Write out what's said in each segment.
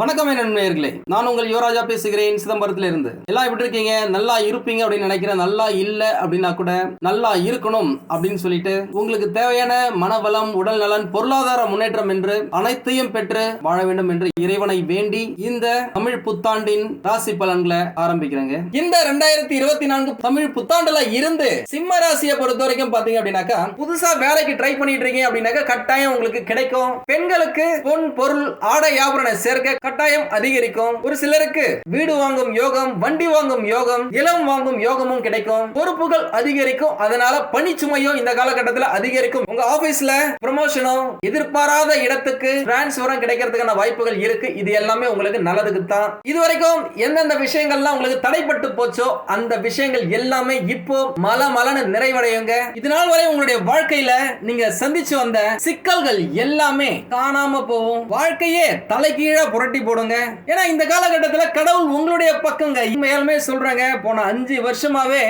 வணக்கம் நண்பர்களே. நான் உங்கள் யுவராஜா பேசுகிறேன் சிதம்பரத்துல இருந்து எல்லாம் எப்படி இருக்கீங்க? நல்லா இருப்பீங்க அப்படின்னு நினைக்கிறேன். நல்லா இல்லை அப்படின்னா கூட நல்லா இருக்கணும் அப்படின்னு சொல்லிட்டு உங்களுக்கு தேவையான மனவளம் உடல் நலன் பொருளாதார முன்னேற்றம் என்று அனைத்தையும் பெற்று வாழ வேண்டும் என்று இறைவனை வேண்டி இந்த தமிழ் புத்தாண்டின் ராசி பலன்களை ஆரம்பிக்கிறேங்க. இந்த ரெண்டாயிரத்தி இருபத்தி நான்கு தமிழ் புத்தாண்டுல இருந்து சிம்ம ராசியை பொறுத்த வரைக்கும் பாத்தீங்க அப்படின்னாக்கா புதுசா வேலைக்கு ட்ரை பண்ணிட்டு இருக்கீங்க அப்படின்னாக்கா கட்டாயம் உங்களுக்கு கிடைக்கும். பெண்களுக்கு பொன் பொருள் ஆடை ஆபரண சேர்க்க கட்டாயம் அதிகரிக்கும். ஒரு சிலருக்கு வீடு வாங்கும் யோகம் வண்டி வாங்கும் யோகம் இளம் வாங்கும் யோகமும் கிடைக்கும். பொறுப்புகள் அதிகரிக்கும். அதனால பணிச்சுமையும் இந்த காலகட்டத்தில் அதிகரிக்கும். உங்க ஆபீஸ்ல ப்ரமோஷனும் எதிர்பாராத இடத்துக்கு டிரான்ஸ்பரும் கிடைக்கிறதுக்கான வாய்ப்புகள் இருக்கு. இது எல்லாமே உங்களுக்கு நல்லதுக்கு தான் இது வரைக்கும் எந்தெந்த விஷயங்கள்லாம் உங்களுக்கு தடைப்பட்டு போச்சோ அந்த விஷயங்கள் எல்லாமே இப்போ மல மலன்னு நிறைவடையுங்க. இது நாள் வரை உங்களுடைய வாழ்க்கையில நீங்க சந்திச்சு வந்த சிக்கல்கள் எல்லாமே காணாம போகும். வாழ்க்கையே தலைகீழா புரட்டி போடுங்க. ஏன்னா இந்த காலகட்டத்தில் கடவுள் உங்களுடைய பக்கங்க. உண்மையாலுமே சொல்றாங்க போன அஞ்சு வருஷமாவே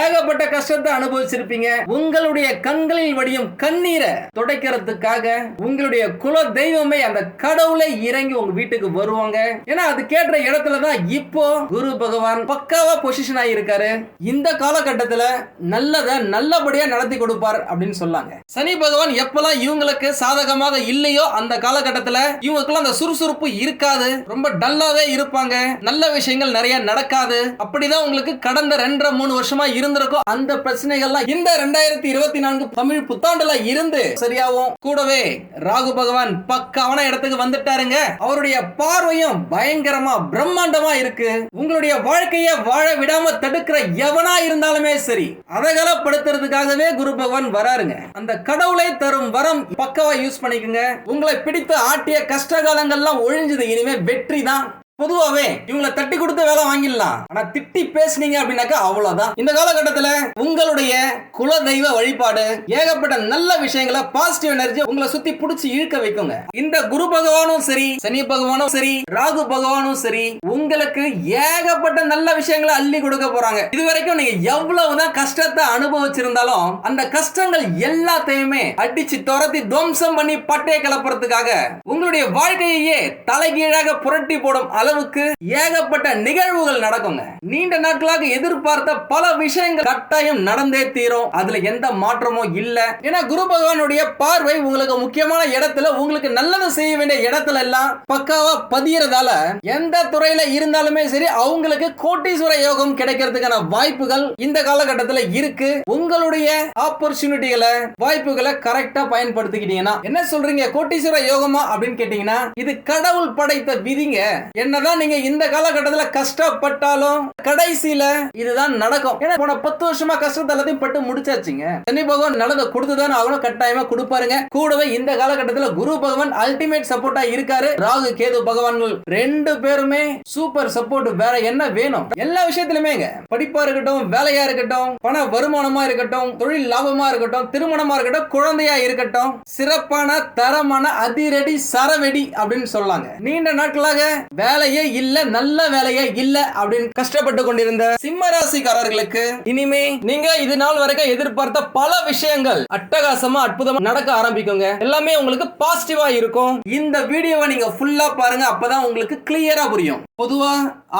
ஏகப்பட்ட கஷ்டத்தை அனுபவிச்சிருப்பீங்க. உங்களுடைய கண்களில் வடியும் கண்ணீரை துடைக்கிறதுக்காக உங்களுடைய குல தெய்வமே அந்த கடவுளை இறங்கி உங்க வீட்டுக்கு வருவாங்க. ஏன்னா அது கேட்ட இடத்துல தான் இப்போ குரு பகவான் பக்காவா பொசிஷன் ஆகியிருக்காரு இந்த காலகட்டத்தில் நல்லதை நல்லபடியா நடத்தி கொடுப்பார் அப்படின்னு சொல்லாங்க. சனி பகவான் எப்பெல்லாம் இவங்களுக்கு சாதகமாக இல்லையோ அந்த காலகட்டத்தில் இவங்களுக்குலாம் அந்த சுறுசுறுப்பு இருக்கா இருக்காது ரொம்ப டல்லாவே இருப்பாங்க. நல்ல விஷயங்கள் நிறைய நடக்காது. அப்படிதான் உங்களுக்கு கடந்த ரெண்டரை மூணு வருஷமா இருந்திருக்கும். அந்த பிரச்சனைகள்லாம் இந்த ரெண்டாயிரத்தி இருபத்தி நான்கு தமிழ் புத்தாண்டுல இருந்து சரியாவும் கூடவே ராகு பகவான் பக்காவான இடத்துக்கு வந்துட்டாருங்க. அவருடைய பார்வையும் பயங்கரமா பிரம்மாண்டமா இருக்கு. உங்களுடைய வாழ்க்கையை வாழ விடாம தடுக்கிற எவனா இருந்தாலுமே சரி அதகலப்படுத்துறதுக்காகவே குரு பகவான் வராருங்க. அந்த கடவுளை தரும் வரம் பக்கவா யூஸ் பண்ணிக்கோங்க. உங்களை பிடித்து ஆட்டிய கஷ்ட காலங்கள்லாம் ஒழிஞ்சது இனிமே வெற்றி தான். பொதுவாவே இவங்களை தட்டி கொடுத்து வேலை வாங்கிடலாம். ஆனா திட்டி பேசுனீங்க அப்படின்னாக்கா அவ்வளவுதான். இந்த காலகட்டத்துல உங்களுடைய குல தெய்வ வழிபாடு. ஏகப்பட்ட நல்ல விஷயங்களை பாசிட்டிவ் எனர்ஜி உங்களை சுத்தி புடிச்சு இழுக்க வைக்குங்க. இந்த குரு பகவானும் சரி சனி பகவானும் சரி ராகு பகவானும் சரி உங்களுக்கு ஏகப்பட்ட நல்ல விஷயங்களை அள்ளி கொடுக்க போறாங்க. இது வரைக்கும் நீங்க எவ்வளவுதான் கஷ்டத்தை அனுபவிச்சிருந்தாலும் அந்த கஷ்டங்கள் எல்லாத்தையுமே அடிச்சு துரத்தி துவம்சம் பண்ணி பட்டையை கிளப்புறதுக்காக உங்களுடைய வாழ்க்கையே தலைகீழாக புரட்டி போடும் அளவுக்கு ஏகப்பட்ட நிகழ்வுகள் நடக்குங்க. நீண்ட நாட்களாக எதிர்பார்த்த பல விஷயங்கள் கட்டாயம் நடந்தே தீரும் அதுல எந்த மாற்றமும் இல்ல. ஏன்னா குரு பகவானுடைய பார்வை உங்களுக்கு முக்கியமான இடத்துல உங்களுக்கு நல்லது செய்ய வேண்டிய இடத்துல எல்லாம் பக்காவா பதியறதால எந்த துறையில இருந்தாலுமே சரி அவங்களுக்கு கோட்டீஸ்வர யோகம் கிடைக்கிறதுக்கான வாய்ப்புகள் இந்த காலகட்டத்தில் இருக்கு. உங்களுடைய ஆப்பர்ச்சுனிட்டிகளை வாய்ப்புகளை கரெக்டா பயன்படுத்திக்கிட்டீங்கன்னா என்ன சொல்றீங்க? கோட்டீஸ்வர யோகமா அப்படின்னு கேட்டீங்கன்னா இது கடவுள் படைத்த விதிங்க. என்னதான் நீங்க இந்த காலகட்டத்தில் கஷ்டப்பட்டாலும் கடைசியில இதுதான் நடக்கும். ஏன்னா போன பத்து வருஷமா கஷ்டத்தை எல்லாத்தையும் போட்டு முடிச்சாச்சுங்க. சனி பகவான் நல்லதை கொடுத்துதான் அவனும் கட்டாயமா கொடுப்பாருங்க. கூடவே இந்த காலகட்டத்தில் குரு பகவான் அல்டிமேட் சப்போர்ட்டா இருக்காரு. ராகு கேது பகவான்கள் ரெண்டு பேருமே சூப்பர் சப்போர்ட் வேற என்ன வேணும்? எல்லா விஷயத்திலுமே படிப்பா இருக்கட்டும் வேலையா இருக்கட்டும் பண வருமானமா இருக்கட்டும் தொழில் லாபமா இருக்கட்டும் திருமணமா இருக்கட்டும் குழந்தையா இருக்கட்டும் சிறப்பான தரமான அதிரடி சரவெடி அப்படின்னு சொல்லாங்க. நீண்ட நாட்களாக வேலையே இல்ல நல்ல வேலையே இல்ல அப்படின்னு கஷ்டப்பட்டு கொண்டிருந்த சிம்ம ராசிக்காரர்களுக்கு இனிமே நீங்க இது நாள் வரைக்கும் எதிர்பார்த்த பல விஷயங்கள் அட்டகாசமா அற்புதமா நடக்க ஆரம்பிக்குங்க. எல்லாமே உங்களுக்கு பாசிட்டிவா இருக்கும். இந்த வீடியோவை நீங்க ஃபுல்லா பாருங்க அப்பதான் உங்களுக்கு கிளியரா புரியும். பொதுவா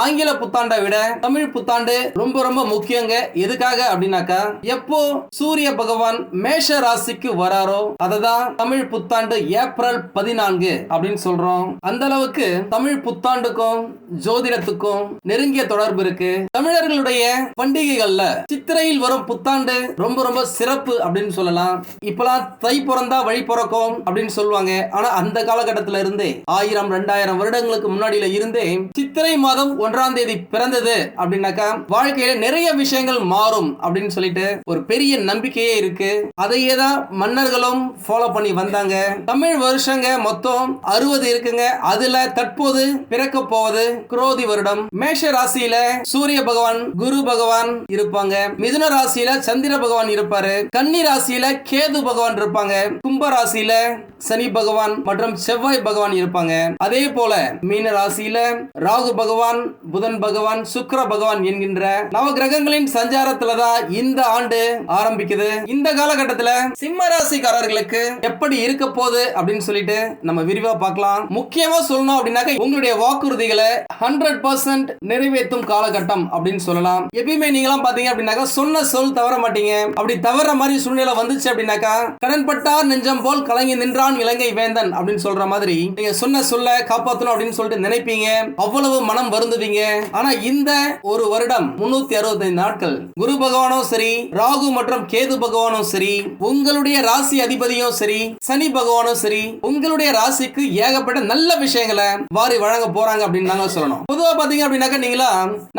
ஆங்கில புத்தாண்டை விட தமிழ் புத்தாண்டு ரொம்ப ரொம்ப முக்கியங்க. எதுக்காக அப்படின்னாக்கா எப்போ சூரிய பகவான் மேஷ ராசிக்கு வராரோ அததான் தமிழ் புத்தாண்டு ஏப்ரல் பதினான்கு அப்படின்னு சொல்றோம். அந்த அளவுக்கு தமிழ் புத்தாண்டுக்கும் ஜோதிடத்துக்கும் நெருங்கிய தொடர்பு இருக்கு. தமிழர்களுடைய பண்டிகைகள்ல சித்திரையில் வரும் புத்தாண்டு புத்தாண்டு ரொம்ப ரொம்ப சிறப்பு அப்படின்னு சொல்லலாம். இப்பெல்லாம் தை பிறந்தா வழி பிறக்கும் அப்படின்னு சொல்லுவாங்க. ஆனா அந்த காலகட்டத்தில இருந்தே ஆயிரம் ரெண்டாயிரம் வருடங்களுக்கு முன்னாடியில இருந்தே சித்திரை மாதம் ஒன்றாம் தேதி பிறந்தது அப்படின்னாக்கா வாழ்க்கையில நிறைய விஷயங்கள் மாறும் அப்படின்னு சொல்லிட்டு ஒரு பெரிய நம்பிக்கையே இருக்கு. அதையே தான் மன்னர்களும் ஃபாலோ பண்ணி வந்தாங்க. தமிழ் வருஷங்க மொத்தம் அறுபது இருக்குங்க. அதுல தற்போது பிறக்க போவது குரோதி வருடம். மேஷ ராசியில சூரிய பகவான் குரு பகவான் இருப்பாங்க. மிதுன ராசியில சந்திர பகவான் இருப்பாரு. கன்னி ராசியில கேது பகவான் இருப்பாங்க. கும்ப ராசியில சனி பகவான் மற்றும் செவ்வாய் பகவான் இருப்பாங்க. அதே போல மீன ராசியில ராகு பகவான் புதன் பகவான் சுக்கிர பகவான் என்கின்ற நவ கிரகங்களின் சஞ்சாரத்துல தான் இந்த ஆண்டு ஆரம்பிக்குது. இந்த காலகட்டத்துல சிம்ம ராசிக்காரர்களுக்கு எப்படி இருக்க போகுது அப்படின்னு சொல்லிட்டு நம்ம விரிவா பார்க்கலாம். முக்கியமா சொல்லணும் அப்படின்னாக்க உங்களுடைய வாக்குறுதிகளை ஹண்ட்ரட் பர்சன்ட் நிறைவேற்றும் காலகட்டம் அப்படின்னு சொல்லலாம். எப்பயுமே நீங்களாம் பாத்தீங்க அப்படின்னாக்க சொன்ன சொல் தவிர மாட்டீங்க. அப்படி தவற மாதிரி சூழ்நிலை வந்துச்சு அப்படின்னாக்கா கடன்பட்டார் நெஞ்சம் போல் கலங்கி நின்றான் இலங்கை வேந்தன் அப்படின்னு சொல்ற மாதிரி நீங்க சொன்ன சொல்ல காப்பாத்தணும் அப்படின்னு சொல்லிட்டு நினைப்பீங்க. அவ்வளவு மனம் வருந்துவீங்க. ஆனா இந்த ஒரு வருடம் முன்னூத்தி அறுபத்தைந்து நாட்கள் குரு பகவானும் சரி ராகு மற்றும் கேது பகவானும் சரி உங்களுடைய ராசி அதிபதியும் சரி சனி பகவானும் சரி உங்களுடைய ராசிக்கு ஏகப்பட்ட நல்ல விஷயங்களை வாரி வழங்க போறாங்க அப்படின்னு நாங்க சொல்லணும். பொதுவா பாத்தீங்க அப்படின்னாக்கா நீங்களா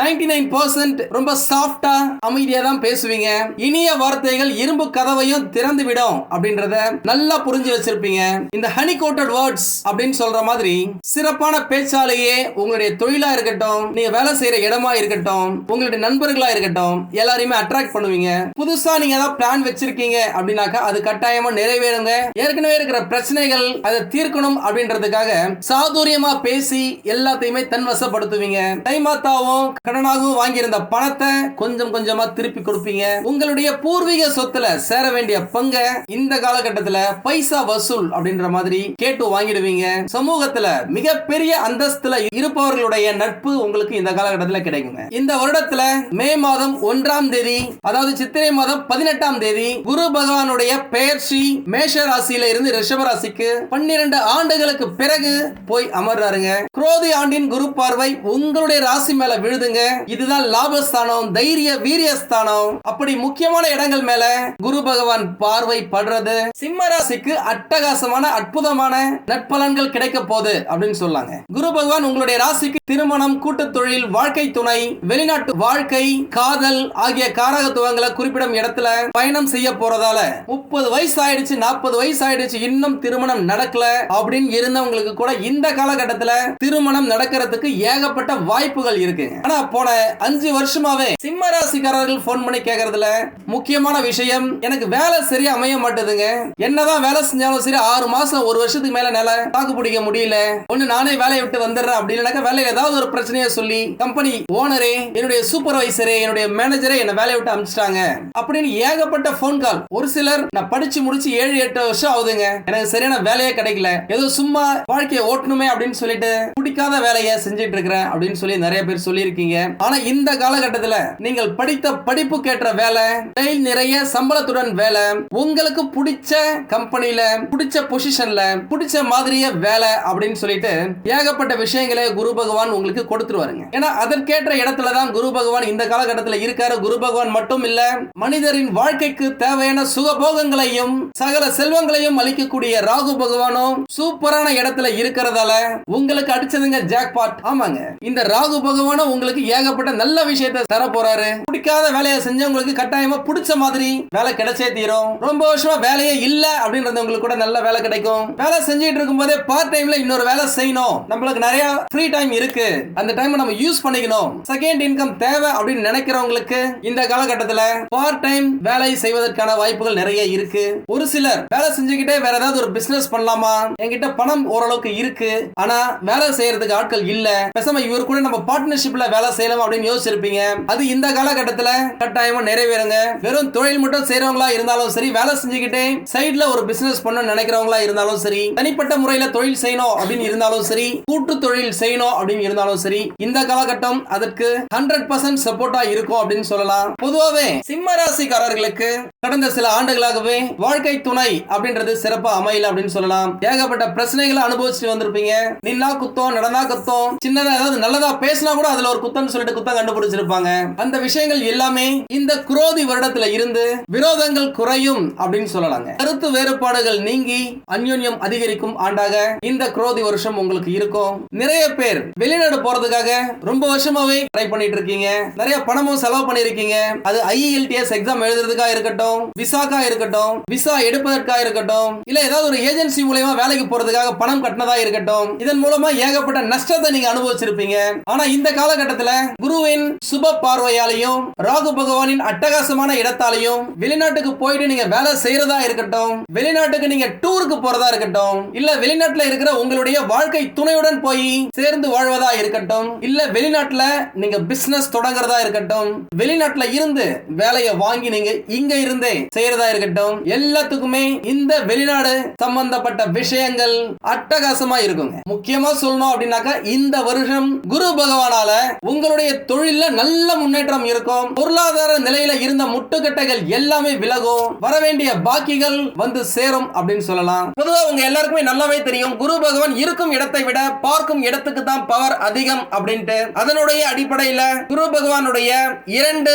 நைன்டி நைன் பர்சன்ட் ரொம்ப சாஃப்டா அமைதியா தான் பேசுவீங்க. இனிய வார்த்தைகள் இரும்பு கதவையும் திறந்து விடும் அப்படின்றத நல்லா புரிஞ்சு வச்சிருப்பீங்க. இந்த ஹனி கோட்டட் வேர்ட்ஸ் அப்படின்னு சொல்ற மாதிரி சிறப்பான பேச்சாலேயே உங்களுடைய தொழிலா இருக்கட்டும் நீங்க வேலை செய்யற இடமா இருக்கட்டும் உங்களுடைய நண்பர்களா இருக்கட்டும் எல்லாரையுமே அட்ராக்ட் பண்ணுவீங்க. புதுசா நீங்க ஏதாவது பிளான் வச்சிருக்கீங்க அப்படின்னாக்கா அது கட்டாயமா நிறைவேறுங்க. ஏற்கனவே இருக்கிற பிரச்சனைகள் அதை தீர்க்கணும் அப்படின்றதுக்காக சாதுரியமா பேசி எல்லாத்தையுமே தன்வசப்படுத்துவீங்க. தைமாத்தாவும் கடனாகவும் வாங்கியிருந்த பணத்தை கொஞ்சம் கொஞ்சமா திருப்பி கொடுப்பீங்க. உங்க உங்களுடைய பூர்வீக சொத்துல சேர வேண்டிய பங்க இந்த காலகட்டத்துல பைசா வசூல் அப்படின்ற மாதிரி கேட்டு வாங்கிடுவீங்க. சமூகத்துல மிகப்பெரிய அந்தஸ்துல இருப்பவர்களுடைய நட்பு உங்களுக்கு இந்த காலகட்டத்துல கிடைக்குங்க. இந்த வருடத்துல மே மாதம் ஒன்றாம் தேதி அதாவது சித்திரை மாதம் பதினெட்டாம் தேதி குரு பகவானுடைய பெயர்ச்சி மேஷ ராசியில இருந்து ரிஷப ராசிக்கு பன்னிரண்டு ஆண்டுகளுக்கு பிறகு போய் அமர்றாருங்க. குரோதி ஆண்டின் குரு பார்வை உங்களுடைய ராசி மேல விழுதுங்க. இதுதான் லாபஸ்தானம் தைரிய வீரியஸ்தானம். அப்படி முக்கியமான இடங்கள் மேல குரு பகவான் பார்வை படுறது. சிம்ம ராசிக்கு அட்டகாசமான அற்புதமான நட்பலன்கள் கிடைக்க போகுது அப்படின்னு சொல்லாங்க. குரு பகவான் உங்களுடைய ராசிக்கு திருமணம் கூட்டு தொழில் வாழ்க்கை துணை வெளிநாட்டு வாழ்க்கை காதல் ஆகிய காரகத்துவங்களை குறிப்பிடும் இடத்துல பயணம் செய்ய போறதால முப்பது வயசு ஆயிடுச்சு நாற்பது வயசு ஆயிடுச்சு இன்னும் திருமணம் நடக்கல அப்படின்னு இருந்தவங்களுக்கு கூட இந்த காலகட்டத்துல திருமணம் நடக்கிறதுக்கு ஏகப்பட்ட வாய்ப்புகள் இருக்கு ஆனா போன அஞ்சு வருஷமாவே சிம்ம ராசிக்காரர்கள் போன் பண்ணி கேக்குறதுல முக்கியமான விஷயம். எனக்கு வேலை சரியா அமைய மாட்டேதுங்க. என்னதான் வேலை செஞ்சாலும் சரி ஆறு மாசம் ஒரு வருஷத்துக்கு மேல நில. தாக்கு பிடிக்க முடியல. ஒண்ணு நானே வேலையை விட்டு வந்துடுறேன் அப்படி இல்லைனாக்கா வேலையில ஏதாவது ஒரு பிரச்சனையை சொல்லி கம்பெனி ஓனரே என்னுடைய சூப்பர்வைசரே என்னுடைய மேனேஜரே என்ன வேலையை விட்டு அனுப்பிச்சிட்டாங்க அப்படின்னு ஏகப்பட்ட போன் கால் ஒரு சிலர் நான் படிச்சு முடிச்சு ஏழு எட்டு வருஷம் ஆகுதுங்க. எனக்கு சரியான வேலையே கிடைக்கல. ஏதோ சும்மா வாழ்க்கையை ஓட்டணுமே அப்படின்னு சொல்லிட்டு பிடிக்காத வேலையை செஞ்சுட்டு இருக்கிறேன் அப்படின்னு சொல்லி நிறைய பேர் சொல்லியிருக்கீங்க. ஆனா இந்த காலகட்டத்தில் நீங்கள் படித்த படிப்பு கேட்ட வேலை டெய்ல் நிறைய சம்பளத்துடன் வேலை. உங்களுக்கு பிடிச்ச கம்பெனியில பிடிச்ச பொசிஷன்ல பிடிச்ச மாதிரிய வேலை அப்படின்னு சொல்லிட்டு ஏகப்பட்ட விஷயங்களை குரு பகவான் உங்களுக்கு கொடுத்துருவாருங்க. ஏன்னா அதற்கேற்ற இடத்துல தான் குரு பகவான் இந்த காலகட்டத்தில் இருக்காரு. குரு பகவான் மட்டும் இல்ல மனிதரின் வாழ்க்கைக்கு தேவையான சுகபோகங்களையும் சகல செல்வங்களையும் அளிக்கக்கூடிய ராகு பகவானும் சூப்பரான இடத்துல இருக்கிறதால உங்களுக்கு அடிச்சதுங்க ஜாக்பாட் ஆமாங்க. இந்த ராகு பகவானும் உங்களுக்கு ஏகப்பட்ட நல்ல விஷயத்தை தர போறாரு பிடிக்காத வேலையை செஞ்சவங்களுக்கு கட்டாயம் பிடிச்ச மாதிரி வேலை கிடைச்சே தீரும். ரொம்ப வருஷமா வேலையே இல்ல அப்படின்றவங்களுக்கு கூட நல்ல வேலை கிடைக்கும். வேலை செஞ்சுட்டு இருக்கும் போதே பார்ட் டைம்ல இன்னொரு வேலை செய்யணும். நம்மளுக்கு நிறைய ஃப்ரீ டைம் இருக்கு. அந்த டைம் நம்ம யூஸ் பண்ணிக்கணும். செகண்ட் இன்கம் தேவை அப்படின்னு நினைக்கிறவங்களுக்கு இந்த காலகட்டத்துல பார்ட் டைம் வேலை செய்வதற்கான வாய்ப்புகள் நிறைய இருக்கு. ஒரு சிலர் வேலை செஞ்சுக்கிட்டே வேற ஏதாவது ஒரு பிசினஸ் பண்ணலாமா? என்கிட்ட பணம் ஓரளவுக்கு இருக்கு. ஆனா வேலை செய்யறதுக்கு ஆட்கள் இல்ல. பேசாம இவர் கூட நம்ம பார்ட்னர்ஷிப்ல வேலை செய்யலாம் அப்படின்னு யோசிச்சிருப்பீங்க. அது இந்த காலகட்டத்தில் கட்டாயமா நிறைவேறுங்க வெறும் தொழில் மட்டும் செய்யறவங்களா இருந்தாலும் சரி வேலை செஞ்சுக்கிட்டே சைட்ல ஒரு பிசினஸ் பண்ண நினைக்கிறவங்களா இருந்தாலும் சரி தனிப்பட்ட முறையில தொழில் செய்யணும் அப்படின்னு இருந்தாலும் சரி கூட்டு தொழில் செய்யணும் அப்படின்னு இருந்தாலும் சரி இந்த காலகட்டம் அதற்கு ஹண்ட்ரட் பர்சன்ட் சப்போர்ட்டா இருக்கும் அப்படின்னு சொல்லலாம். பொதுவாகவே சிம்ம ராசிக்காரர்களுக்கு கடந்த சில ஆண்டுகளாகவே வாழ்க்கை துணை அப்படின்றது சிறப்பா அமையல அப்படின்னு சொல்லலாம். ஏகப்பட்ட பிரச்சனைகளை அனுபவிச்சுட்டு வந்திருப்பீங்க. நின்னா குத்தம் நடந்தா குத்தம் சின்னதா ஏதாவது நல்லதா பேசினா கூட அதுல ஒரு குத்தம் சொல்லிட்டு குத்தம் கண்டுபிடிச்சிருப்பாங்க. அந்த விஷயங்கள் எல்லாமே இந்த குரோ குரோதி வருடத்துல இருந்து விரோதங்கள் குறையும் அப்படின்னு சொல்லலாங்க. கருத்து வேறுபாடுகள் நீங்கி அந்யோன்யம் அதிகரிக்கும் ஆண்டாக இந்த குரோதி வருஷம் உங்களுக்கு இருக்கும். நிறைய பேர் வெளிநாடு போறதுக்காக ரொம்ப வருஷமாவே ட்ரை பண்ணிட்டு இருக்கீங்க. நிறைய பணமும் செலவு பண்ணிருக்கீங்க. அது ஐஇஎல்டிஎஸ் எக்ஸாம் எழுதுறதுக்கா இருக்கட்டும் விசாக்கா இருக்கட்டும் விசா எடுப்பதற்கா இருக்கட்டும் இல்ல ஏதாவது ஒரு ஏஜென்சி மூலயமா வேலைக்கு போறதுக்காக பணம் கட்டினதா இருக்கட்டும் இதன் மூலமா ஏகப்பட்ட நஷ்டத்தை நீங்க அனுபவிச்சிருப்பீங்க. ஆனா இந்த காலகட்டத்துல குருவின் சுப பார்வையாலையும் ராகு பகவானின் அட்டகாசமான இடத்தாலையும் வெளிநாட்டுக்கு போயிட்டு நீங்க வேலை செய்யறதா இருக்கட்டும் வெளிநாட்டுக்கு நீங்க டூருக்கு போறதா இருக்கட்டும் இல்ல வெளிநாட்டுல இருக்கிற உங்களுடைய வாழ்க்கை துணையுடன் போய் சேர்ந்து வாழ்வதா இருக்கட்டும் இல்ல வெளிநாட்டுல நீங்க பிசினஸ் தொடங்குறதா இருக்கட்டும் வெளிநாட்டுல இருந்து வேலையை வாங்கி நீங்க இங்க இருந்தே செய்யறதா இருக்கட்டும் எல்லாத்துக்குமே இந்த வெளிநாடு சம்பந்தப்பட்ட விஷயங்கள் அட்டகாசமா இருக்குங்க. முக்கியமா சொல்லணும் அப்படின்னாக்கா இந்த வருஷம் குரு பகவானால உங்களுடைய தொழில நல்ல முன்னேற்றம் இருக்கும் பொருளாதார நிலையில இருந்த முட்டுக்கட்டைகள் எல்லாமே விலகும். வரவேண்டிய பாக்கிகள் வந்து சேரும் அப்படின்னு சொல்லலாம். பொதுவா உங்க எல்லாருக்குமே நல்லாவே தெரியும். குரு பகவான் இருக்கும் இடத்தை விட பார்க்கும் இடத்துக்கு தான் பவர் அதிகம் அப்படின்ட்டு. அதனுடைய அடிப்படையில குரு பகவானுடைய இரண்டு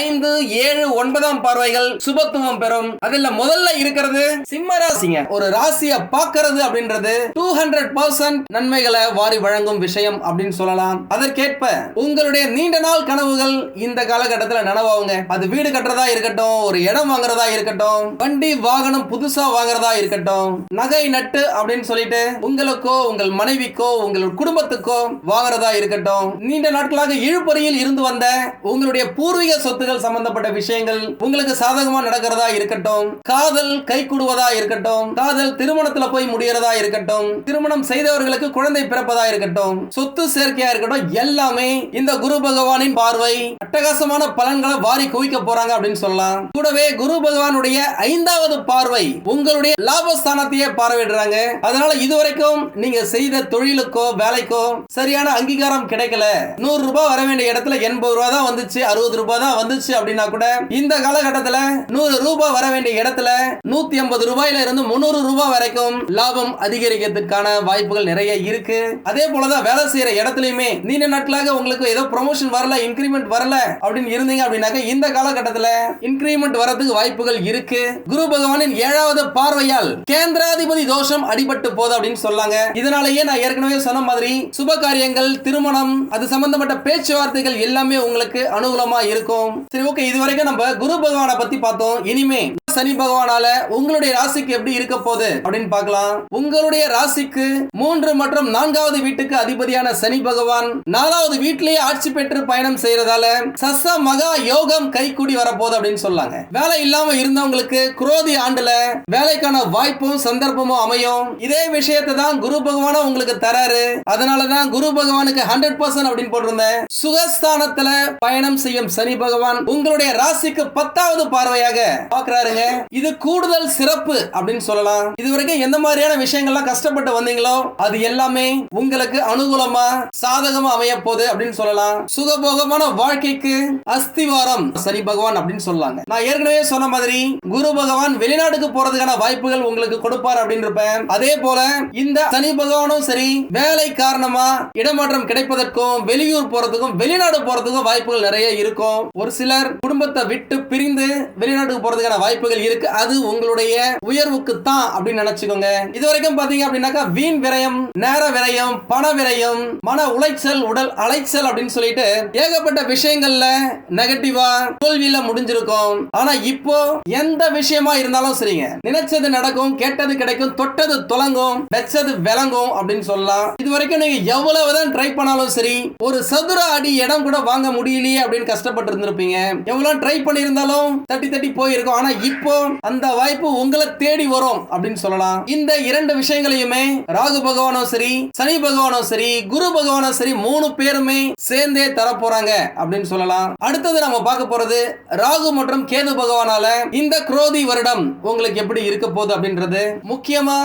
ஐந்து ஏழு ஒன்பதாம் பார்வைகள் சுபத்துவம் பெறும். அதுல முதல்ல இருக்கிறது சிம்ம ராசிங்க. ஒரு ராசியை பார்க்கறது அப்படின்றது டூ ஹண்ட்ரட் பர்சன்ட் நன்மைகளை வாரி வழங்கும் விஷயம் அப்படின்னு சொல்லலாம். அதற்கேற்ப உங்களுடைய நீண்ட நாள் கனவுகள் இந்த காலகட்டத்தில் நனவாகுங்க. அது வீடு கட்டுறதா இருக்கட்டும் ஒரு இடம் வாங்குறதா இருக்கட்டும் வண்டி வாகனம் புதுசா வாங்குறதா இருக்கட்டும் நகை நட்டு அப்படின்னு சொல்லிட்டு உங்களுக்கோ உங்கள் மனைவிக்கோ உங்கள் குடும்பத்துக்கோ வாங்குறதா இருக்கட்டும். நீண்ட நாட்களாக இழுபறியில் இருந்து வந்த உங்களுடைய பூர்வீக சொத்துகள் சம்பந்தப்பட்ட விஷயங்கள் உங்களுக்கு சாதகமா நடக்கிறதா இருக்கட்டும். காதல் கை கூடுவதா இருக்கட்டும். காதல் திருமணத்துல போய் முடியறதா இருக்கட்டும். திருமணம் செய்தவர்களுக்கு குழந்தை பிறப்பதா இருக்கட்டும். சொத்து சேர்க்கையா இருக்கட்டும். எல்லாமே இந்த குரு பகவானின் பார்வை. அட்டகாசமான பலன்களை வாரி குவிக்க போறாங்க அப்படின்னு சொல்லலாம். கூடவே குரு பகவானுடைய ஐந்தாவது பார்வை உங்களுடைய லாபஸ்தானத்தையே பார்வையிடுறாங்க. அதனால இதுவரைக்கும் நீங்க செய்த தொழிலுக்கோ வேலைக்கோ சரியான அங்கீகாரம் கிடைக்கல. நூறு ரூபாய் வர வேண்டிய இடத்துல எண்பது ரூபாய் தான் வந்துச்சு அறுபது ரூபாய் தான் வந்துச்சு அப்படின்னா கூட இந்த காலகட்டத்துல நூறு ரூபாய் வர வேண்டிய இடத்துல நூத்தி ஐம்பது ரூபாயில இருந்து முன்னூறு ரூபாய் வரைக்கும் லாபம் அதிகரிக்கிறதுக்கான வாய்ப்புகள் நிறைய இருக்கு. அதே போலதான் வேலை செய்யற இடத்துலயுமே நீண்ட நாட்களாக உங்களுக்கு ஏதோ ப்ரொமோஷன் வரல இன்கிரிமெண்ட் வரல அப்படின்னு இருந்தீங்க அப்படின்னாக்க இந்த காலகட்டத்துல இன்கிரிமெண்ட் வரதுக்கு வாய்ப்புகள் இருக்கு. குரு பகவானின் ஏழாவது பார்வையால் கேந்திராதிபதி தோஷம் அடிபட்டு போகுது அப்படின்னு சொல்லாங்க. இதனாலேயே நான் ஏற்கனவே சொன்ன மாதிரி சுப காரியங்கள் திருமணம் அது சம்பந்தப்பட்ட பேச்சுவார்த்தைகள் எல்லாமே உங்களுக்கு அனுகூலமா இருக்கும். சரி ஓகே இது வரைக்கும் நம்ம குரு பகவானை பத்தி பார்த்தோம். இனிமே சனி பகவானால உங்களுடைய ராசிக்கு எப்படி இருக்க போகுது அப்படின்னு பார்க்கலாம். உங்களுடைய ராசிக்கு மூன்று மற்றும் நான்காவது வீட்டுக்கு அதிபதியான சனி பகவான் நாலாவது வீட்டிலேயே ஆட்சி பெற்று பயணம் செய்யறதால சச மகா யோகம் கைக்கூடி வரப்போகுது அப்படின்னு சொல்லாங்க. வேலை இல்லாம இருந்தவங்களுக்கு குரோதி ஆண்டுல வேலைக்கான வாய்ப்பும் சந்தர்ப்பமும் அமையும். இதே விஷயத்தை தான் குரு பகவானும் உங்களுக்கு தராரு. அதனாலதான் குரு பகவானுக்கு ஹண்ட்ரட் பர்சன்ட் அப்படின்னு போட்டிருந்தேன். சுகஸ்தானத்துல பயணம் செய்யும் சனி பகவான் உங்களுடைய ராசிக்கு பத்தாவது பார்வையாக பாக்குறாருங்க இது கூடுதல் சிறப்பு அப்படின்னு சொல்லலாம். இதுவரைக்கும் எந்த மாதிரியான விஷயங்கள்லாம் கஷ்டப்பட்டு வந்தீங்களோ அது எல்லாமே உங்களுக்கு அனுகூலமா சாதகமா அமைய போகுது அப்படின்னு சொல்லலாம். சுகபோகமான வாழ்க்கைக்கு அஸ்திவாரம் சனி பகவான் அப்படின்னு சொல்லாங்க. நான் ஏற்கனவே சொன்ன மாதிரி குரு பகவான் வெளிநாட்டுக்கு போறதுக்கான வாய்ப்புகள் உங்களுக்கு கொடுப்பார் அப்படின்னு இருப்பேன் அதே போல இந்த சனி பகவானும் சரி வேலை காரணமா இடமாற்றம் கிடைப்பதற்கும் வெளியூர் போறதுக்கும் வெளிநாடு போறதுக்கும் வாய்ப்புகள் நிறைய இருக்கும். ஒரு சிலர் குடும்பத்தை விட்டு பிரிந்து வெளிநாட்டுக்கு போறதுக்கான வாய்ப்புகள் இருக்கு. அது உங்களுடைய உயர்வுக்கு தான் அப்படின்னு நினைச்சுக்கோங்க. இது வரைக்கும் பாத்தீங்க அப்படின்னாக்கா வீண் விரயம் நேர விரயம் பண விரயம் மன உளைச்சல் உடல் அலைச்சல் அப்படின்னு சொல்லிட்டு ஏகப்பட்ட விஷயங்கள்ல நெகட்டிவா தோல்வியில முடிஞ்சிருக்கும். ஆனா இப்போ எந்த விஷயமா இருந்தாலும் சரிங்க. நினைச்சது நடக்கும் கேட்டது கிடைக்கும் தொட்டது தொலங்கும் வெச்சது விளங்கும் அப்படின்னு சொல்லலாம். இது வரைக்கும் நீங்க எவ்வளவுதான் ட்ரை பண்ணாலும் சரி ஒரு சதுர அடி இடம் கூட வாங்க முடியலையே அப்படின்னு கஷ்டப்பட்டு இருந்திருப்பீங்க. எவ்வளவு ட்ரை பண்ணியிருந்தாலும் தட்டி தட்டி போயிருக்கும். ஆனா இப்போ அந்த வாய்ப்பு உங்களை தேடி வரும் அப்படின்னு சொல்லலாம். இந்த இரண்டு விஷயங்களையுமே ராகு பகவானும் சரி சனி பகவானும் சரி குரு பகவானும் சரி மூணு பேருமே சேர்ந்தே தர போறாங்க அப்படின்னு சொல்லலாம். அடுத்தது நம்ம பார்க்க போறது ராகு மற்றும் கேது பகவானால இந்த குரோதி வருடம் உங்களுக்கு எப்படி இருக்க போகுது அப்படின்றது. முக்கியமா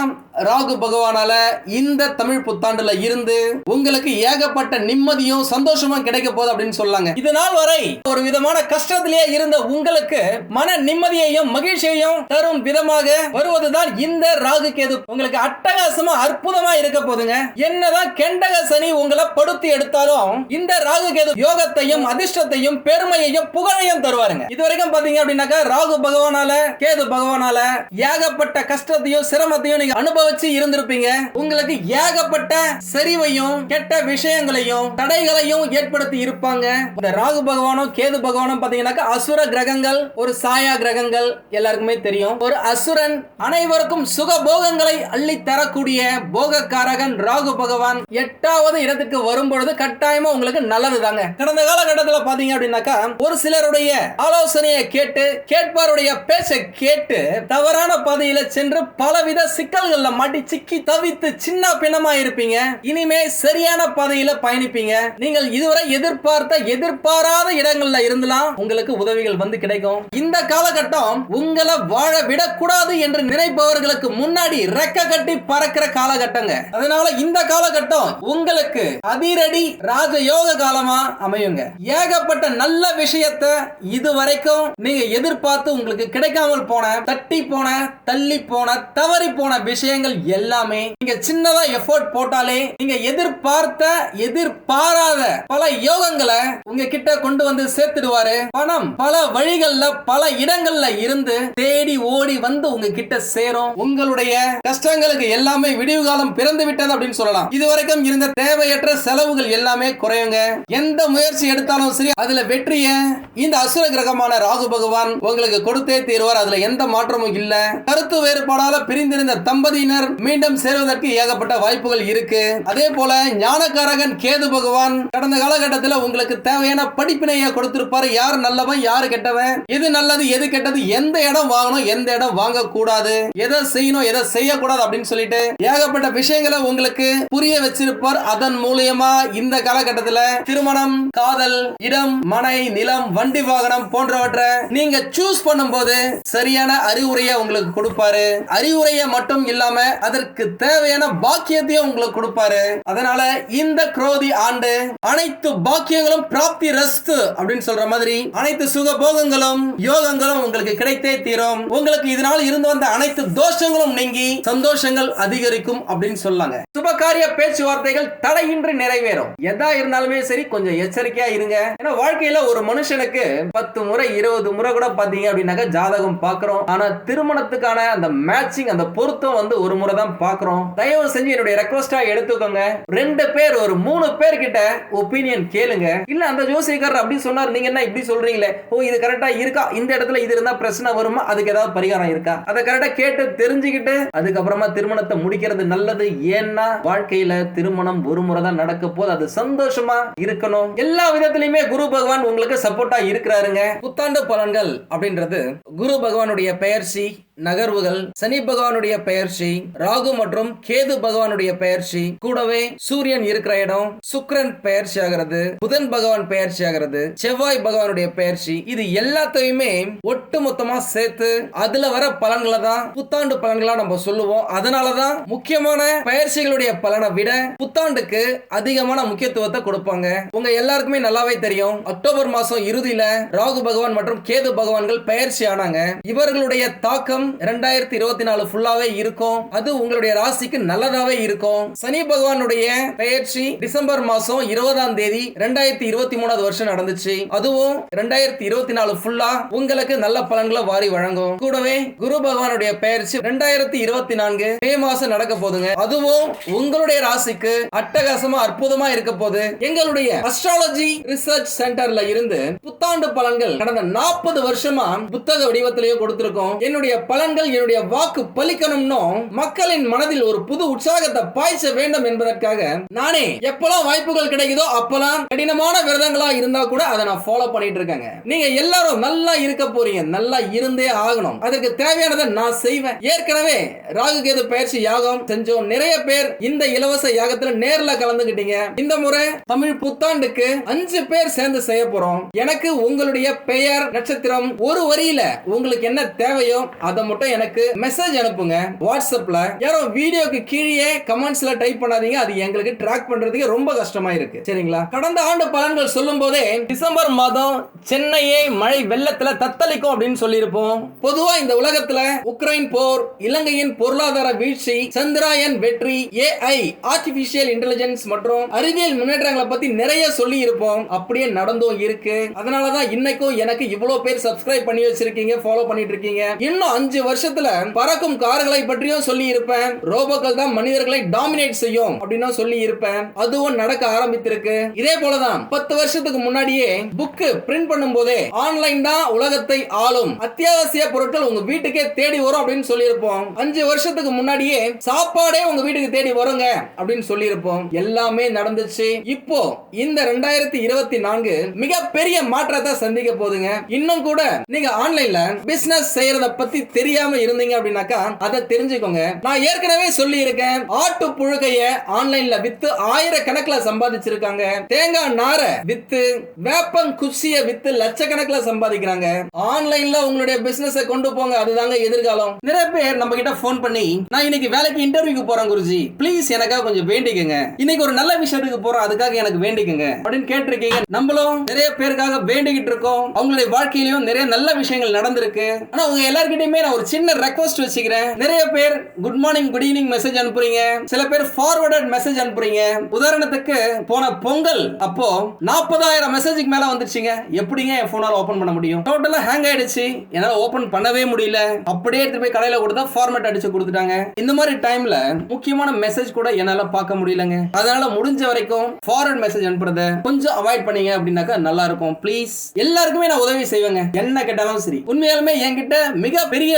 ராகு பகவானால இந்த தமிழ் புத்தாண்டுல இருந்து உங்களுக்கு ஏகப்பட்ட நிம்மதியும் சந்தோஷமும் கிடைக்க போகுது அப்படின்னு சொல்லாங்க. இது நாள் வரை ஒரு விதமான கஷ்டத்திலேயே இருந்த உங்களுக்கு மன நிம்மதியையும் மகிழ்ச்சியையும் தரும் விதமாக வருவதுதான் இந்த ராகு கேது. உங்களுக்கு அட்டகாசமா அற்புதமா இருக்க போதுங்க என்னதான் கெண்டக சனி உங்களை படுத்து எடுத்தாலும் இந்த ராகு கேது யோகத்தையும் அதிர்ஷ்டத்தையும் பெருமையையும் புகழையும் தருவாருங்க. இது வரைக்கும் பாத்தீங்க அப்படின்னாக்கா ராகு பகவானால கேது பகவானால ஏகப்பட்ட கஷ்டத்தையும் சிரமத்தையும் நீங்க அனுபவ வச்சு இருந்திருப்பீங்க. உங்களுக்கு ஏகப்பட்ட சரிவையும் கெட்ட விஷயங்களையும் தடைகளையும் ஏற்படுத்தி இருப்பாங்க. இந்த ராகு பகவானும் கேது பகவானும் பாத்தீங்கன்னாக்கா அசுர கிரகங்கள் ஒரு சாயா கிரகங்கள் எல்லாருக்குமே தெரியும். ஒரு அசுரன் அனைவருக்கும் சுக போகங்களை அள்ளி தரக்கூடிய போகக்காரகன் ராகு பகவான். எட்டாவது இடத்துக்கு வரும்பொழுது கட்டாயமா உங்களுக்கு நல்லது தாங்க கடந்த காலகட்டத்தில் பாத்தீங்க அப்படின்னாக்கா ஒரு சிலருடைய ஆலோசனையை கேட்டு கேட்பாருடைய பேச்சை கேட்டு தவறான பாதையில சென்று பலவித சிக்கல்கள் சிக்கல்கள்ல மாட்டி சிக்கி தவித்து சின்ன பின்னமா இருப்பீங்க. இனிமே சரியான பாதையில பயணிப்பீங்க. நீங்கள் இதுவரை எதிர்பார்த்த எதிர்பாராத இடங்கள்ல இருந்தலாம் உங்களுக்கு உதவிகள் வந்து கிடைக்கும். இந்த காலகட்டம் உங்களை வாழ விடக்கூடாது என்று நினைப்பவர்களுக்கு முன்னாடி ரெக்க கட்டி பறக்கிற காலகட்டங்க. அதனால இந்த காலகட்டம் உங்களுக்கு அதிரடி ராஜயோக காலமா அமையுங்க. ஏகப்பட்ட நல்ல விஷயத்தை இதுவரைக்கும் நீங்க எதிர்பார்த்து உங்களுக்கு கிடைக்காமல் போன தட்டி போன தள்ளி போன தவறி போன விஷயங்கள் எல்லாமே நீங்க சின்னதா எஃபோர்ட் போட்டாலே நீங்க எதிர்பார்த்த எதிர்பாராத பல யோகங்களை உங்க கிட்ட கொண்டு வந்து சேர்த்துடுவாரு. பணம் பல வழிகள்ல பல இடங்கள்ல இருந்து தேடி ஓடி வந்து உங்க கிட்ட சேரும். உங்களுடைய கஷ்டங்களுக்கு எல்லாமே விடிவு காலம் பிறந்து விட்டது அப்படின்னு சொல்லலாம். இதுவரைக்கும் இருந்த தேவையற்ற செலவுகள் எல்லாமே குறையுங்க. எந்த முயற்சி எடுத்தாலும் சரி அதுல வெற்றிய இந்த அசுர கிரகமான ராகு பகவான் உங்களுக்கு கொடுத்தே தீர்வார். அதுல எந்த மாற்றமும் இல்ல. கருத்து வேறுபாடால பிரிந்திருந்த தம்பதியின் தம்பதியினர் மீண்டும் சேருவதற்கு ஏகப்பட்ட வாய்ப்புகள் இருக்கு. அதே போல ஞானக்காரகன் கேது பகவான் கடந்த காலகட்டத்தில் உங்களுக்கு தேவையான படிப்பினையை கொடுத்திருப்பாரு. யார் நல்லவன் யார் கெட்டவன்? எது நல்லது எது கெட்டது? எந்த இடம் வாங்கணும் எந்த இடம் வாங்க கூடாது எதை செய்யணும் எதை செய்யக்கூடாது அப்படின்னு சொல்லிட்டு ஏகப்பட்ட விஷயங்களை உங்களுக்கு புரிய வச்சிருப்பார். அதன் மூலியமா இந்த காலகட்டத்தில் திருமணம் காதல் இடம் மனை நிலம் வண்டி வாகனம் போன்றவற்றை நீங்க சூஸ் பண்ணும்போது சரியான அறிவுரையை உங்களுக்கு கொடுப்பாரு. அறிவுரையை மட்டும் இல்லாம அதற்கு தேவையான பாக்கியத்தையும் உங்களுக்கு கொடுப்பாரு. அதனால இந்த குரோதி ஆண்டு அனைத்து பாக்கியங்களும் பிராப்தி ரஸ்து அப்படின்னு சொல்ற மாதிரி அனைத்து சுக போகங்களும் யோகங்களும் உங்களுக்கு கிடைத்தே தீரும். உங்களுக்கு இதனால் இருந்து வந்த அனைத்து தோஷங்களும் நீங்கி சந்தோஷங்கள் அதிகரிக்கும் அப்படின்னு சொல்லாங்க. சுபகாரிய பேச்சுவார்த்தைகள் தடையின்றி நிறைவேறும். எதா இருந்தாலுமே சரி கொஞ்சம் எச்சரிக்கையா இருங்க. ஏன்னா வாழ்க்கையில ஒரு மனுஷனுக்கு பத்து முறை இருபது முறை கூட பாத்தீங்க அப்படின்னாக்க ஜாதகம் பாக்குறோம். ஆனா திருமணத்துக்கான அந்த மேட்சிங் அந்த பொருத்தம் வந்து ஒரு முறை தான் பாக்குறோம் தயவு செஞ்சு என்னுடைய ரெக்வஸ்டாக எடுத்துக்கோங்க. ரெண்டு பேர் ஒரு மூணு பேர் கிட்ட ஒப்பீனியன் கேளுங்க. இல்ல அந்த ஜோசியக்காரர் அப்படி சொன்னார் நீங்க என்ன இப்படி சொல்றீங்களே? ஓ இது கரெக்டா இருக்கா? இந்த இடத்துல இது இருந்தா பிரச்சனை வருமா? அதுக்கு ஏதாவது பரிகாரம் இருக்கா? அதை கரெக்டா கேட்டு தெரிஞ்சுக்கிட்டு அதுக்கப்புறமா திருமணத்தை முடிக்கிறது நல்லது. ஏன்னா வாழ்க்கையில திருமணம் ஒரு முறை தான் நடக்க போது அது சந்தோஷமா இருக்கணும். எல்லா விதத்திலுமே குரு பகவான் உங்களுக்கு சப்போர்ட்டா இருக்கிறாருங்க. புத்தாண்டு பலன்கள் அப்படின்றது குரு பகவானுடைய பெயர்ச்சி நகர்வுகள் சனி பகவானுடைய பெயர்ச்சி ராகு மற்றும் கேது பகவானுடைய பெயர்ச்சி. கூடவே சூரியன் இருக்கிற இடம் சுக்ரன் பெயர்ச்சி ஆகிறது புதன் பகவான் பெயர்ச்சி ஆகிறது செவ்வாய் பகவானுடைய பெயர்ச்சி. இது எல்லாத்தையுமே ஒட்டு மொத்தமா சேர்த்து அதுல வர பலன்களை தான் புத்தாண்டு பலன்களா நம்ம சொல்லுவோம். அதனாலதான் முக்கியமான பயிற்சிகளுடைய பலனை விட புத்தாண்டுக்கு அதிகமான முக்கியத்துவத்தை கொடுப்பாங்க. உங்க எல்லாருக்குமே நல்லாவே தெரியும். அக்டோபர் மாசம் இறுதியில ராகு பகவான் மற்றும் கேது பகவான்கள் பெயர்ச்சி ஆனாங்க. இவர்களுடைய தாக்கம் ரெண்டாயிரத்தி இருபத்தி நாலு ஃபுல்லாவே இருக்கும். அது உங்களுடைய ராசிக்கு நல்லதாவே இருக்கும். சனி பகவானுடைய பெயர்ச்சி டிசம்பர் மாசம் இருபதாம் தேதி ரெண்டாயிரத்தி இருபத்தி மூணாவது வருஷம் நடந்துச்சு. அதுவும் ரெண்டாயிரத்தி இருபத்தி நாலு ஃபுல்லா உங்களுக்கு நல்ல பலன்களை வாரி வழங்கும். கூடவே குரு பகவானுடைய பெயர்ச்சி ரெண்டாயிரத்தி இருபத்தி நான்கு மே மாசம் நடக்க போதுங்க. அதுவும் உங்களுடைய ராசிக்கு அட்டகாசமா அற்புதமா இருக்க போது. எங்களுடைய அஸ்ட்ராலஜி ரிசர்ச் சென்டர்ல இருந்து புத்தாண்டு பலன்கள் கடந்த நாற்பது வருஷமா புத்தக வடிவத்திலேயே கொடுத்திருக்கோம். என்னுடைய பலன்கள் என்னுடைய வாக்கு பலிக்கணும்னோ மக்களின் மனதில் ஒரு புது உற்சாகத்தை பாய்ச்ச வேண்டும் என்பதற்காக நானே எப்பெல்லாம் வாய்ப்புகள் கிடைக்குதோ அப்பெல்லாம் கடினமான விரதங்களா இருந்தா கூட அதை நான் ஃபாலோ பண்ணிட்டு இருக்கேங்க. நீங்க எல்லாரும் நல்லா இருக்க போறீங்க. நல்லா இருந்தே ஆகணும். அதுக்கு தேவையானதை நான் செய்வேன். ஏற்கனவே ராகு கேது பயிற்சி யாகம் செஞ்சோம். நிறைய பேர் இந்த இலவச யாகத்துல நேர்ல கலந்துகிட்டீங்க இந்த முறை தமிழ் புத்தாண்டுக்கு அஞ்சு பேர் சேர்ந்து செய்ய போறோம். எனக்கு உங்களுடைய பெயர் நட்சத்திரம் ஒரு வரியில உங்களுக்கு என்ன தேவையோ அதை மட்டும் எனக்கு மெசேஜ் அனுப்புங்க. வாட்ஸ்அப்ல யாரோ வீடியோக்கு கீழே கமெண்ட்ஸ்ல டைப் பண்ணாதீங்க. அது எங்களுக்கு ட்ராக் பண்றதுக்கு ரொம்ப கஷ்டமா இருக்கு. சரிங்களா? கடந்த ஆண்டு பலன்கள் சொல்லும் போதே டிசம்பர் மாதம் சென்னையை மழை வெள்ளத்துல தத்தளிக்கும் அப்படின்னு சொல்லியிருப்போம். பொதுவா இந்த உலகத்துல உக்ரைன் போர் இலங்கையின் பொருளாதார வீழ்ச்சி சந்திராயன் வெற்றி ஏஐ ஆர்டிபிஷியல் இன்டெலிஜென்ஸ் மற்றும் அறிவியல் முன்னேற்றங்களை பத்தி நிறைய சொல்லி இருப்போம் அப்படியே நடந்தும் இருக்கு. அதனாலதான் இன்னைக்கும் எனக்கு இவ்வளவு பேர் சப்ஸ்கிரைப் பண்ணி வச்சிருக்கீங்க ஃபாலோ பண்ணிட்டு இருக்கீங்க. இன்னும் அஞ்சு வருஷத்துல பறக்கும் கார்களை பற்றியும் சொல்லி இருப்பேன் ரோபோக்கள் தான் மனிதர்களை டாமினேட் செய்யும் அப்படின்னு சொல்லி இருப்பேன் அதுவும் நடக்க ஆரம்பித்திருக்கு. இதே போலதான் பத்து வருஷத்துக்கு முன்னாடியே புக்கு பிரிண்ட் பண்ணும் போதே ஆன்லைன் தான் உலகத்தை ஆளும். அத்தியாவசிய பொருட்கள் உங்க வீட்டுக்கே தேடி வரும் அப்படின்னு சொல்லியிருப்போம். அஞ்சு வருஷத்துக்கு முன்னாடியே சாப்பாடே உங்க வீட்டுக்கு தேடி வருங்க அப்படின்னு சொல்லியிருப்போம். எல்லாமே நடந்துச்சு. இப்போ இந்த ரெண்டாயிரத்தி இருபத்தி நான்கு மிகப்பெரிய மாற்றத்தை சந்திக்க போகுதுங்க. இன்னும் கூட நீங்க ஆன்லைன்ல பிசினஸ் செய்யறத பத்தி தெரியாம இருந்தீங்க அப்படின்னாக்கா அதை தெரிஞ்சுக்கோங்க. நான் ஏற்கனவே சொல்லி இருக்கேன் ஆட்டு புழுகைய ஆன்லைன்ல வித்து ஆயிரக்கணக்கில் சம்பாதிச்சிருக்காங்க. தேங்காய் நாரை வித்து வேப்பம் குச்சிய வித்து லட்சக்கணக்கில் சம்பாதிக்கிறாங்க. ஆன்லைன்ல உங்களுடைய பிசினஸ் கொண்டு போங்க அதுதாங்க எதிர்காலம். நிறைய பேர் நம்ம கிட்ட ஃபோன் பண்ணி நான் இன்னைக்கு வேலைக்கு இன்டர்வியூக்கு போறேன் குருஜி. ப்ளீஸ் எனக்காக கொஞ்சம் வேண்டிக்கங்க. இன்னைக்கு ஒரு நல்ல விஷயத்துக்கு போறோம் அதுக்காக எனக்கு வேண்டிக்கங்க. அப்படின்னு கேட்டிருக்கீங்க. நம்மளும் நிறைய பேருக்காக வேண்டிக்கிட்டு இருக்கோம். அவங்களுடைய வாழ்க்கையிலும் நிறைய நல்ல விஷயங்கள் நடந்திருக்கு. ஆனா உங்க எல்லார்கிட்டயுமே நான் ஒரு சின்ன ரெக்வஸ்ட் வச்சுக்கிறேன். நிறைய பேர் good morning good evening message அனுப்புறீங்க. சில பேர் ஃபார்வர்டட் மெசேஜ் அனுப்புறீங்க. உதாரணத்துக்கு போன பொங்கல் அப்போ நாற்பதாயிரம் மெசேஜுக்கு மேல வந்துருச்சுங்க. எப்படிங்க என் போனால ஓபன் பண்ண முடியும்? டோட்டலா ஹேங் ஆயிடுச்சு. என்னால ஓபன் பண்ணவே முடியல. அப்படியே எடுத்து போய் கடையில கொடுத்தா ஃபார்மேட் அடிச்சு கொடுத்துட்டாங்க. இந்த மாதிரி டைம்ல முக்கியமான மெசேஜ் கூட என்னால பார்க்க முடியலங்க. அதனால முடிஞ்ச வரைக்கும் ஃபார்வர்ட் மெசேஜ் அனுப்புறத கொஞ்சம் அவாய்ட் பண்ணீங்க அப்படின்னாக்கா நல்லா இருக்கும். ப்ளீஸ் எல்லாருக்குமே நான் உதவி செய்வேங்க. என்ன கேட்டாலும் சரி. உண்மையாலுமே என்கிட்ட மிக பெரிய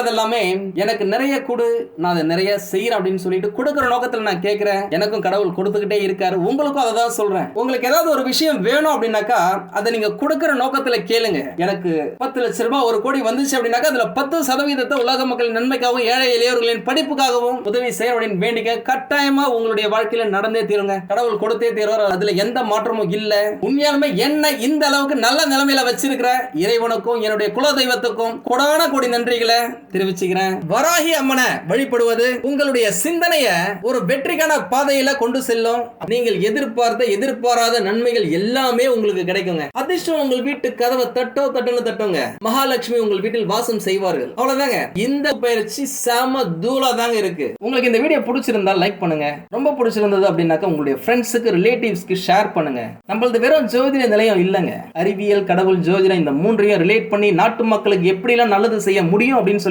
வேண்டது எல்லாமே எனக்கு நிறைய கொடு நான் அதை நிறைய செய்யறேன் அப்படின்னு சொல்லிட்டு கொடுக்குற நோக்கத்துல நான் கேட்கிறேன் எனக்கும் கடவுள் கொடுத்துக்கிட்டே இருக்காரு. உங்களுக்கும் அதை தான் சொல்றேன். உங்களுக்கு ஏதாவது ஒரு விஷயம் வேணும் அப்படின்னாக்கா அதை நீங்க கொடுக்குற நோக்கத்துல கேளுங்க. எனக்கு பத்து லட்ச ரூபாய் ஒரு கோடி வந்துச்சு அப்படின்னாக்கா அதுல பத்து சதவீதத்தை உலக மக்களின் நன்மைக்காகவும் ஏழை எளியவர்களின் படிப்புக்காகவும் உதவி செய்ய அப்படின்னு வேண்டிக்க கட்டாயமா உங்களுடைய வாழ்க்கையில நடந்தே தீருங்க. கடவுள் கொடுத்தே தீர்வார். அதுல எந்த மாற்றமும் இல்ல. உண்மையாலுமே என்ன இந்த அளவுக்கு நல்ல நிலைமையில வச்சிருக்கிற இறைவனுக்கும் என்னுடைய குல தெய்வத்துக்கும் கொடான கோடி நன்றிகளை தெரிவிச்சுக்கிறேன். வராகி அம்மனை வழிபடுவது உங்களுடைய சிந்தனைய ஒரு வெற்றிக்கான பாதையில கொண்டு செல்லும். நீங்கள் எதிர்பார்த்த எதிர்பாராத நன்மைகள் எல்லாமே உங்களுக்கு கிடைக்குங்க. அதிர்ஷ்டம் உங்கள் வீட்டு கதவை தட்டோ தட்டுன்னு தட்டுங்க. மகாலட்சுமி உங்கள் வீட்டில் வாசம் செய்வார்கள். அவ்வளவுதாங்க. இந்த பயிற்சி செம தூளா தாங்க இருக்கு. உங்களுக்கு இந்த வீடியோ பிடிச்சிருந்தா லைக் பண்ணுங்க. ரொம்ப பிடிச்சிருந்தது அப்படின்னாக்கா உங்களுடைய ஃப்ரெண்ட்ஸுக்கு ரிலேட்டிவ்ஸ்க்கு ஷேர் பண்ணுங்க. நம்மளது வெறும் ஜோதிட நிலையம் இல்லைங்க. அறிவியல் கடவுள் ஜோதிடம் இந்த மூன்றையும் ரிலேட் பண்ணி நாட்டு மக்களுக்கு எப்படிலாம் நல்லது செய்ய முடியும் அப்படின்னு